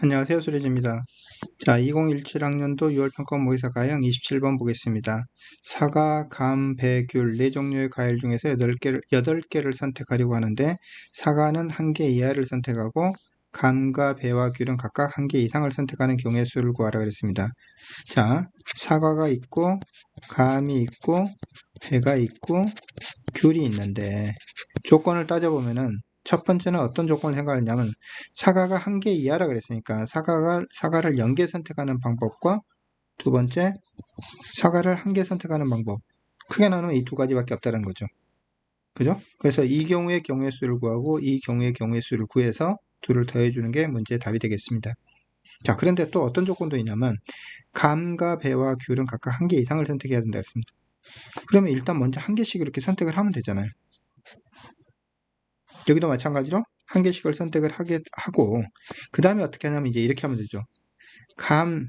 안녕하세요. 수리지입니다. 자, 2017학년도 6월 평가 모의사 가형 27번 보겠습니다. 사과, 감, 배, 귤, 4종류의 과일 중에서 8개를, 8개를 선택하려고 하는데 사과는 1개 이하를 선택하고 감과 배와 귤은 각각 1개 이상을 선택하는 경우의 수를 구하라 그랬습니다. 자, 사과가 있고 감이 있고 배가 있고 귤이 있는데 조건을 따져보면은 첫 번째는 어떤 조건을 생각하냐면 사과가 한 개 이하라 그랬으니까 사과가 사과를 연계 선택하는 방법과 두 번째 사과를 한 개 선택하는 방법 크게 나누면 이 두 가지밖에 없다는 거죠. 그죠? 그래서 이 경우의 경우의 수를 구하고 이 경우의 경우의 수를 구해서 둘을 더해주는 게 문제의 답이 되겠습니다. 자, 그런데 또 어떤 조건도 있냐면 감과 배와 귤은 각각 한 개 이상을 선택해야 된다 했습니다. 그러면 일단 먼저 한 개씩 이렇게 선택을 하면 되잖아요. 여기도 마찬가지로 한 개씩을 선택을 하게 하고 그 다음에 어떻게 하냐면 이제 이렇게 하면 되죠. 감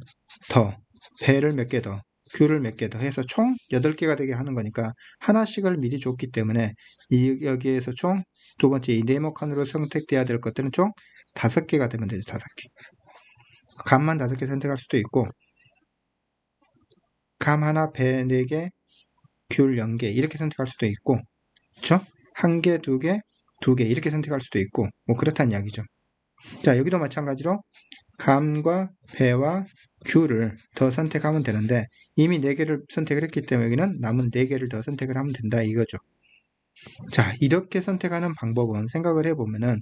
더, 배를 몇 개 더, 귤을 몇 개 더 해서 총 8개가 되게 하는 거니까 하나씩을 미리 줬기 때문에 이, 여기에서 총 두 번째 이 네모 칸으로 선택돼야 될 것들은 총 5개가 되면 되죠. 5개. 감만 5개 선택할 수도 있고 감 하나, 배 4개, 귤 0개 이렇게 선택할 수도 있고 그쵸? 한 개, 두 개, 두 개 이렇게 선택할 수도 있고 뭐 그렇다는 이야기죠. 자 여기도 마찬가지로 감과 배와 귤을 더 선택하면 되는데 이미 4개를 선택을 했기 때문에 여기는 남은 4개를 더 선택을 하면 된다 이거죠. 자 이렇게 선택하는 방법은 생각을 해보면은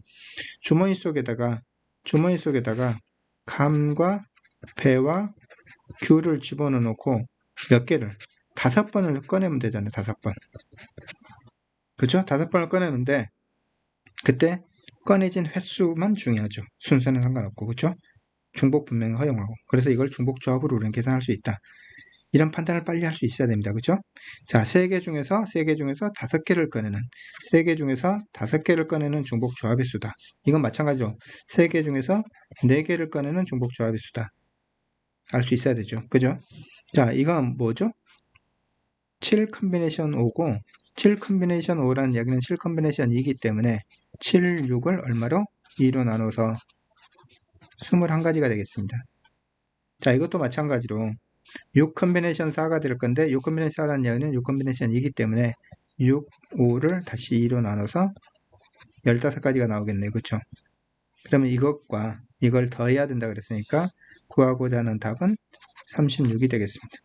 주머니 속에다가 주머니 속에다가 감과 배와 귤을 집어넣어 놓고 몇 개를 다섯 번을 꺼내면 되잖아요 다섯 번 그죠 다섯 번을 꺼내는데 그때 꺼내진 횟수만 중요하죠. 순서는 상관없고 그렇죠? 중복 분명히 허용하고 그래서 이걸 중복 조합으로 우리는 계산할 수 있다. 이런 판단을 빨리 할 수 있어야 됩니다. 그렇죠? 자, 세 개 중에서 세 개 중에서 다섯 개를 꺼내는 세 개 중에서 다섯 개를 꺼내는 중복 조합의 수다. 이건 마찬가지죠. 세 개 중에서 네 개를 꺼내는 중복 조합의 수다. 알 수 있어야 되죠. 그죠? 자, 이건 뭐죠? 7 컨비네이션 5고 7 컨비네이션 5라는 이야기는 7 컨비네이션 2이기 때문에 7, 6을 얼마로? 2로 나눠서 21가지가 되겠습니다. 자, 이것도 마찬가지로 6 컨비네이션 4가 될 건데 6 컨비네이션 4라는 이야기는 6 컨비네이션 2이기 때문에 6, 5를 다시 2로 나눠서 15가지가 나오겠네요. 그렇죠? 그러면 이것과 이걸 더해야 된다 그랬으니까 구하고자 하는 답은 36이 되겠습니다.